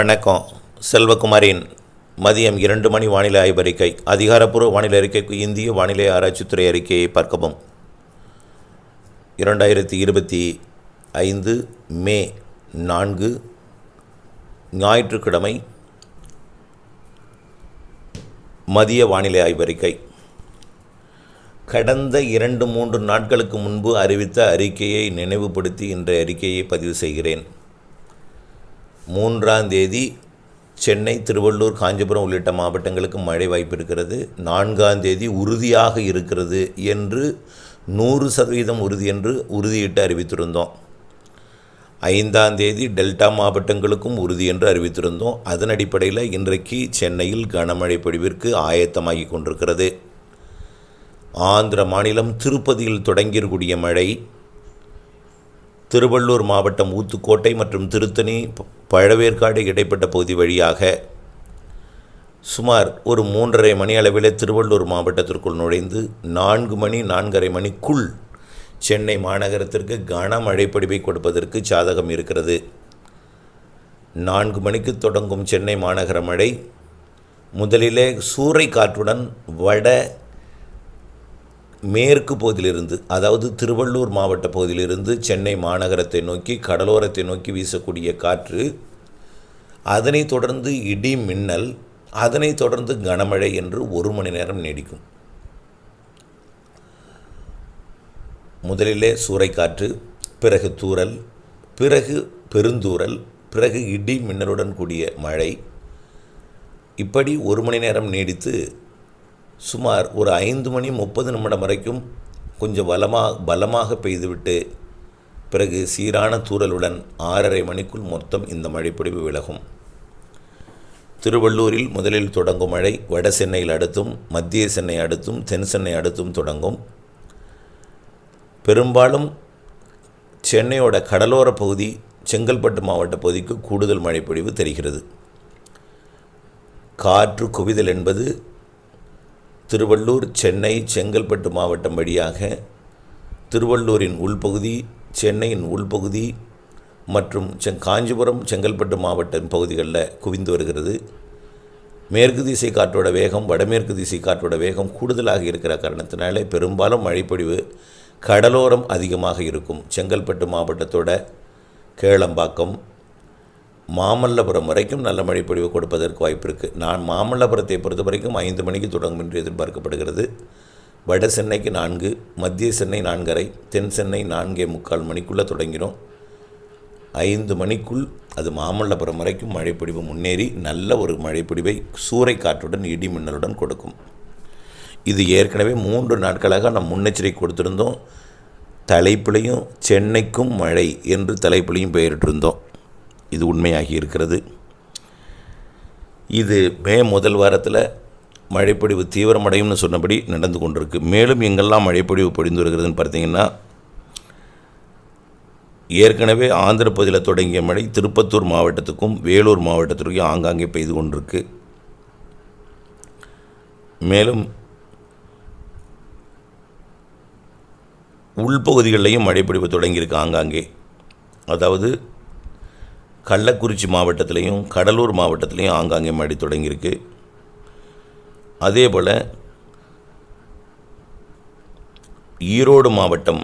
வணக்கம். செல்வகுமாரின் மதியம் இரண்டு மணி வானிலை ஆய்வறிக்கை அதிகாரப்பூர்வ வானிலை அறிக்கைக்கு இந்திய வானிலை ஆராய்ச்சித்துறை அறிக்கையை பார்க்கவும். இரண்டாயிரத்தி இருபத்தி ஐந்து மே நான்கு ஞாயிற்றுக்கிழமை மதிய வானிலை ஆய்வறிக்கை கடந்த இரண்டு மூன்று நாட்களுக்கு முன்பு அறிவித்த அறிக்கையை நினைவுபடுத்தி இன்றைய அறிக்கையை பதிவு செய்கிறேன். மூன்றாம் தேதி சென்னை திருவள்ளூர் காஞ்சிபுரம் உள்ளிட்ட மாவட்டங்களுக்கு மழை வாய்ப்பு இருக்கிறது. நான்காம் தேதி உறுதியாக இருக்கிறது என்று நூறு சதவீதம் உறுதி என்று உறுதியிட்டு அறிவித்திருந்தோம். ஐந்தாம் தேதி டெல்டா மாவட்டங்களுக்கும் உறுதி என்று அறிவித்திருந்தோம். அதன் அடிப்படையில் இன்றைக்கு சென்னையில் கனமழை பொழிவிற்கு ஆயத்தமாகி கொண்டிருக்கிறது. ஆந்திர மாநிலம் திருப்பதியில் தொடங்கியிருக்கூடிய மழை திருவள்ளூர் மாவட்டம் ஊத்துக்கோட்டை மற்றும் திருத்தணி பழவேற்காடு இடைப்பட்ட பகுதி வழியாக சுமார் ஒரு மூன்றரை மணி அளவில் திருவள்ளூர் மாவட்டத்திற்குள் நுழைந்து நான்கு மணி நான்கரை மணிக்குள் சென்னை மாநகரத்திற்கு கனமழை பொழிவை கொடுப்பதற்கு சாதகம் இருக்கிறது. நான்கு மணிக்கு தொடங்கும் சென்னை மாநகர மழை முதலிலே சூறை காற்றுடன் வட மேற்கு பகுதியிலிருந்து அதாவது திருவள்ளூர் மாவட்ட பகுதியிலிருந்து சென்னை மாநகரத்தை நோக்கி கடலோரத்தை நோக்கி வீசக்கூடிய காற்று அதனைத் தொடர்ந்து இடி மின்னல் அதனைத் தொடர்ந்து கனமழை என்று ஒரு மணி நேரம் நீடிக்கும். முதலிலே சூறைக்காற்று பிறகு தூரல் பிறகு பெருந்தூரல் பிறகு இடி மின்னலுடன் கூடிய மழை. இப்படி ஒரு மணி நேரம் நீடித்து சுமார் ஒரு ஐந்து மணி முப்பது நிமிடம் வரைக்கும் கொஞ்சம் பலமாக பலமாக பெய்துவிட்டு பிறகு சீரான தூறலுடன் ஆறரை மணிக்குள் மொத்தம் இந்த மழைப்பொழிவு விலகும். திருவள்ளூரில் முதலில் தொடங்கும் மழை வட சென்னையில் அடுத்தும் மத்திய சென்னை அடுத்தும் தென் சென்னை அடுத்தும் தொடங்கும். பெரும்பாலும் சென்னையோட கடலோர பகுதி செங்கல்பட்டு மாவட்ட பகுதிக்கு கூடுதல் மழைப்பொழிவு தெரிகிறது. காற்று குவிதல் என்பது திருவள்ளூர் சென்னை செங்கல்பட்டு மாவட்டம் வழியாக திருவள்ளூரின் உள்பகுதி சென்னையின் உள்பகுதி மற்றும் செங் காஞ்சிபுரம் செங்கல்பட்டு மாவட்ட பகுதிகளில் குவிந்து வருகிறது. மேற்கு திசை காற்றோட வேகம் வடமேற்கு திசை காற்றோட வேகம் கூடுதலாக இருக்கிற காரணத்தினாலே பெரும்பாலும் மழைப்பொழிவு கடலோரம் அதிகமாக இருக்கும். செங்கல்பட்டு மாவட்டத்தோட கேளம்பாக்கம் மாமல்லபுரம் வரைக்கும் நல்ல மழைப்பொழிவு கொடுப்பதற்கு வாய்ப்பு இருக்குது நான் மாமல்லபுரத்தை பொறுத்த வரைக்கும் ஐந்து மணிக்கு தொடங்கும் என்று எதிர்பார்க்கப்படுகிறது. வட சென்னைக்கு நான்கு மத்திய சென்னை நான்கரை தென் சென்னை நான்கே முக்கால் மணிக்குள்ளே தொடங்கிடும் ஐந்து மணிக்குள் அது மாமல்லபுரம் வரைக்கும் மழைப்பொழிவு முன்னேறி நல்ல ஒரு மழைப்பொழிவை சூறை காற்றுடன் இடி மின்னலுடன் கொடுக்கும். இது ஏற்கனவே மூன்று நாட்களாக நாம் முன்னெச்சரிக்கை கொடுத்திருந்தோம். தலைப்பிலையும் சென்னைக்கும் மழை என்று தலைப்பிலையும் பெயரிட்டிருந்தோம். இது உண்மையாகி இருக்கிறது. இது மே முதல் வாரத்தில் மழைப்பொழிவு தீவிரமடையும்னு சொன்னபடி நடந்து கொண்டிருக்கு. மேலும் எங்கெல்லாம் மழைப்பொழிவு பொழிந்து வருகிறதுன்னு பார்த்தீங்கன்னா ஏற்கனவே ஆந்திர பகுதியில் தொடங்கிய மழை திருப்பத்தூர் மாவட்டத்துக்கும் வேலூர் மாவட்டத்திற்கும் ஆங்காங்கே பெய்து கொண்டிருக்கு. மேலும் உள்பகுதிகளிலையும் மழைப்பொழிவு தொடங்கியிருக்கு ஆங்காங்கே. அதாவது கள்ளக்குறிச்சி மாவட்டத்திலையும் கடலூர் மாவட்டத்திலையும் ஆங்காங்கே மழை தொடங்கியிருக்கு. அதே போல் ஈரோடு மாவட்டம்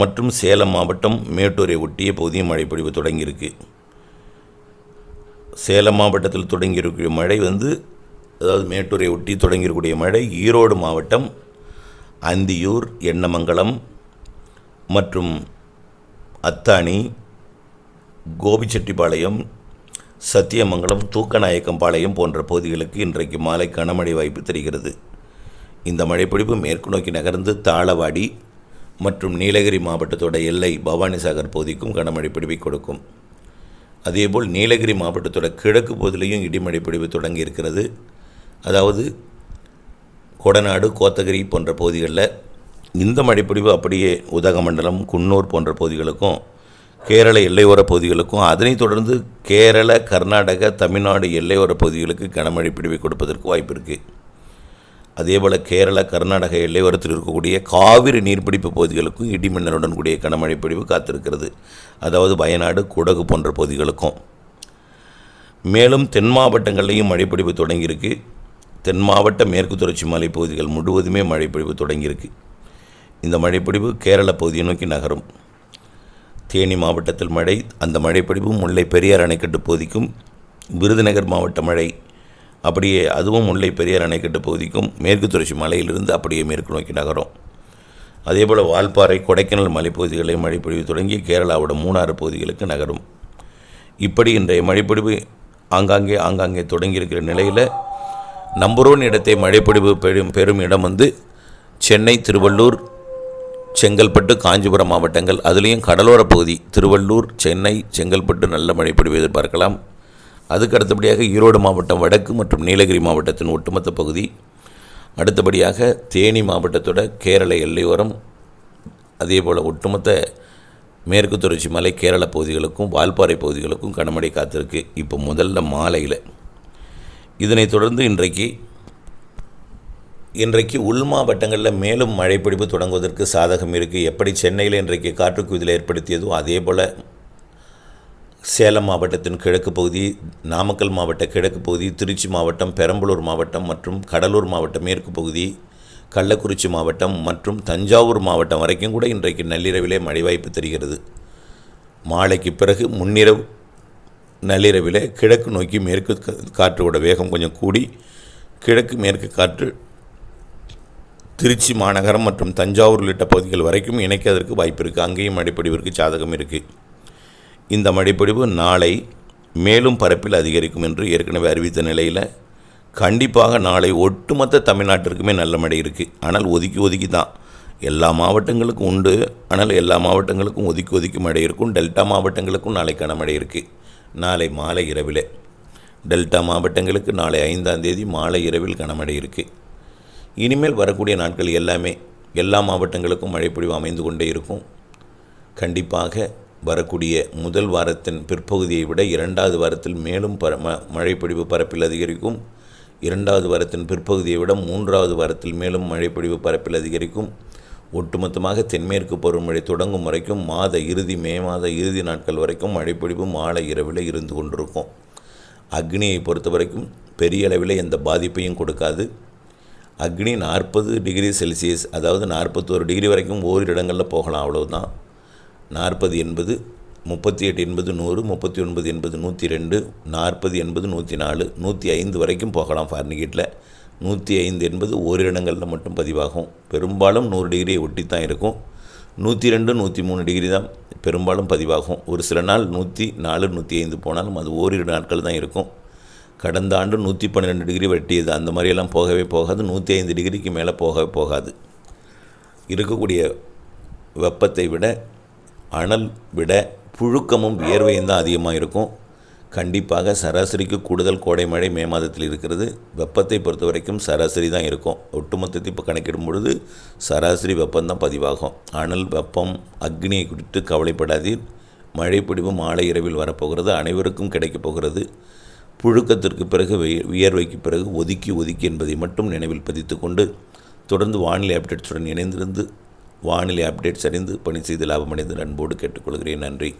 மற்றும் சேலம் மாவட்டம் மேட்டூரை ஒட்டிய பகுதியும் மழைப்பொழிவு தொடங்கியிருக்கு. சேலம் மாவட்டத்தில் தொடங்கியிருக்கிற மழை வந்து அதாவது மேட்டூரை ஒட்டி தொடங்கியிருக்கக்கூடிய மழை ஈரோடு மாவட்டம் அந்தியூர் எண்ணமங்கலம் மற்றும் அத்தானி கோபிச்செட்டிப்பாளையம் சத்தியமங்கலம் தூக்கநாயக்கம்பாளையம் போன்ற பகுதிகளுக்கு இன்றைக்கு மாலை கனமழை வாய்ப்பு தெரிகிறது. இந்த மழைப்பிடிப்பு மேற்கு நோக்கி நகர்ந்து தாளவாடி மற்றும் நீலகிரி மாவட்டத்தோட எல்லை பவானிசாகர் பகுதிக்கும் கனமழை பிடிப்பை கொடுக்கும். அதேபோல் நீலகிரி மாவட்டத்தோட கிழக்கு பகுதியிலையும் இடிமழை பிடிப்பு தொடங்கி இருக்கிறது. அதாவது கொடநாடு கோத்தகிரி போன்ற பகுதிகளில் இந்த மழைப்பொழிவு அப்படியே உதகமண்டலம் குன்னூர் போன்ற பகுதிகளுக்கும் கேரள எல்லையோர பகுதிகளுக்கும் அதனைத் தொடர்ந்து கேரள கர்நாடக தமிழ்நாடு எல்லையோர பகுதிகளுக்கு கனமழை பிடிவை கொடுப்பதற்கு வாய்ப்பு இருக்குது அதேபோல் கேரள கர்நாடக எல்லையோரத்தில் இருக்கக்கூடிய காவிரி நீர்பிடிப்பு பகுதிகளுக்கும் இடிமின்னலுடன் கூடிய கனமழை பிடிவு காத்திருக்கிறது. அதாவது வயநாடு குடகு போன்ற பகுதிகளுக்கும். மேலும் தென் மாவட்டங்கள்லேயும் மழைப்பிடிப்பு தொடங்கியிருக்கு. தென் மாவட்ட மேற்கு தொடர்ச்சி மலைப்பகுதிகள் முழுவதுமே மழைப்பிடிப்பு தொடங்கியிருக்கு. இந்த மழைப்பிடிவு கேரள பகுதியை நோக்கி நகரும். தேனி மாவட்டத்தில் மழை அந்த மழைப்பொழிவு முல்லை பெரியார் அணைக்கட்டு பகுதிக்கும் விருதுநகர் மாவட்ட மழை அப்படியே அதுவும் முல்லை பெரியார் அணைக்கட்டு பகுதிக்கும் மேற்கு தொடர்ச்சி மலையிலிருந்து அப்படியே மேற்கு நோக்கி நகரும். அதேபோல் வால்பாறை கொடைக்கானல் மலைப்பகுதிகளை மழைப்பொழிவு தொடங்கி கேரளாவோட மூணாறு பகுதிகளுக்கு நகரும். இப்படி இன்றைய மழைப்பொழிவு ஆங்காங்கே ஆங்காங்கே தொடங்கியிருக்கிற நிலையில் நம்பர் ஒன் இடத்தை மழைப்பொழிவு பெறும் பெறும் இடம் வந்து சென்னை திருவள்ளூர் செங்கல்பட்டு காஞ்சிபுரம் மாவட்டங்கள் அதுலேயும் கடலோர பகுதி திருவள்ளூர் சென்னை செங்கல்பட்டு நல்ல மழைப்பொழிவு எதிர்பார்க்கலாம். அதுக்கு அடுத்தபடியாக ஈரோடு மாவட்டம் வடக்கு மற்றும் நீலகிரி மாவட்டத்தின் ஒட்டுமொத்த பகுதி. அடுத்தபடியாக தேனி மாவட்டத்தோட கேரள எல்லையோரம் அதே போல் ஒட்டுமொத்த மேற்கு தொடர்ச்சி மலை கேரள பகுதிகளுக்கும் வால்பாறை பகுதிகளுக்கும் கனமழை காத்திருக்கு. இப்போ முதல்ல மாலையில். இதனைத் தொடர்ந்து இன்றைக்கு இன்றைக்கு உள் மாவட்டங்களில் மேலும் மழைப்பிடிப்பு தொடங்குவதற்கு சாதகம் இருக்குது எப்படி சென்னையில் இன்றைக்கு காற்று குவிதல் ஏற்படுத்தியதோ அதே போல் சேலம் மாவட்டத்தின் கிழக்கு பகுதி நாமக்கல் மாவட்ட கிழக்கு பகுதி திருச்சி மாவட்டம் பெரம்பலூர் மாவட்டம் மற்றும் கடலூர் மாவட்ட மேற்கு பகுதி கள்ளக்குறிச்சி மாவட்டம் மற்றும் தஞ்சாவூர் மாவட்டம் வரைக்கும் கூட இன்றைக்கு நள்ளிரவிலே மழை வாய்ப்பு தெரிகிறது. மாலைக்கு பிறகு முன்னிரவு நள்ளிரவிலே கிழக்கு நோக்கி மேற்கு காற்றோட வேகம் கொஞ்சம் கூடி கிழக்கு மேற்கு காற்று திருச்சி மாநகரம் மற்றும் தஞ்சாவூர் உள்ளிட்ட பகுதிகள் வரைக்கும் இணைக்கிறதுக்கு வாய்ப்பு இருக்குது அங்கேயும் மழைப்பொழிவிற்கு சாதகம் இருக்குது இந்த மழைப்பொழிவு நாளை மேலும் பரப்பில் அதிகரிக்கும் என்று ஏற்கனவே அறிவித்த நிலையில் கண்டிப்பாக நாளை ஒட்டுமொத்த தமிழ்நாட்டிற்குமே நல்ல மழை இருக்குது ஆனால் ஒதுக்கி ஒதுக்கி தான். எல்லா மாவட்டங்களுக்கும் உண்டு. ஆனால் எல்லா மாவட்டங்களுக்கும் ஒதுக்கி ஒதுக்கி மழை இருக்கும். டெல்டா மாவட்டங்களுக்கும் நாளைக்கான மழை இருக்குது நாளை மாலை இரவில். டெல்டா மாவட்டங்களுக்கு நாளை ஐந்தாம் தேதி மாலை இரவில் கனமழை இருக்குது இனிமேல் வரக்கூடிய நாட்கள் எல்லாமே எல்லா மாவட்டங்களுக்கும் மழைப்பொழிவு அமைந்து கொண்டே இருக்கும். கண்டிப்பாக வரக்கூடிய முதல் வாரத்தின் பிற்பகுதியை விட இரண்டாவது வாரத்தில் மேலும் பர ம மழைப்பொழிவு பரப்பில் அதிகரிக்கும். இரண்டாவது வாரத்தின் பிற்பகுதியை விட மூன்றாவது வாரத்தில் மேலும் மழைப்பொழிவு பரப்பில் அதிகரிக்கும். ஒட்டுமொத்தமாக தென்மேற்கு பருவமழை தொடங்கும் வரைக்கும் மாத இறுதி மே மாத இறுதி நாட்கள் வரைக்கும் மழைப்பொழிவு மாலை இரவில் இருந்து கொண்டிருக்கும். அக்னியை பொறுத்த வரைக்கும் பெரிய அளவில் எந்த பாதிப்பையும் கொடுக்காது. அக்னி நாற்பது டிகிரி செல்சியஸ் அதாவது நாற்பத்தோரு டிகிரி வரைக்கும் ஓரிரு இடங்களில் போகலாம் அவ்வளவுதான். நாற்பது என்பது முப்பத்தி எட்டு என்பது நூறு முப்பத்தி ஒன்பது என்பது நூற்றி ரெண்டு நாற்பது என்பது நூற்றி நாலு நூற்றி ஐந்து வரைக்கும் போகலாம் ஃபார்னிகேட்டில் நூற்றி ஐந்து என்பது ஓரிடங்களில் மட்டும் பதிவாகும். பெரும்பாலும் நூறு டிகிரியை ஒட்டி தான் இருக்கும். நூற்றி ரெண்டு நூற்றி மூணு டிகிரி தான் பெரும்பாலும் பதிவாகும். ஒரு சில நாள் நூற்றி நாலு நூற்றி ஐந்து போனாலும் அது ஓரிரு நாட்கள் தான் இருக்கும். கடந்த ஆண்டு நூற்றி பன்னிரெண்டு டிகிரி வெட்டியது. அந்த மாதிரியெல்லாம் போகவே போகாது. நூற்றி ஐந்து டிகிரிக்கு மேலே போகவே போகாது. இருக்கக்கூடிய வெப்பத்தை விட அனல் விட புழுக்கமும் வியர்வையும் தான் அதிகமாக இருக்கும். கண்டிப்பாக சராசரிக்கு கூடுதல் கோடை மழை மே மாதத்தில் இருக்கிறது. வெப்பத்தை பொறுத்த வரைக்கும் சராசரி தான் இருக்கும். ஒட்டுமொத்தத்தை இப்போ கணக்கிடும் பொழுது சராசரி வெப்பம்தான் பதிவாகும். அனல் வெப்பம் அக்னியை குறித்து கவலைப்படாதீர். மழை பிடிவு மாலை இரவில் வரப்போகிறது. அனைவருக்கும் கிடைக்கப் போகிறது. புழுக்கத்திற்கு பிறகு வியர்வைக்கு பிறகு ஒதுக்கி ஒதுக்கி என்பதை மட்டும் நினைவில் பதித்து கொண்டு தொடர்ந்து வானிலை அப்டேட்ஸுடன் இணைந்திருந்து வானிலை அப்டேட்ஸ் அறிந்து பணி செய்து லாபமடைந்து அன்போடு கேட்டுக்கொள்கிறேன். நன்றி.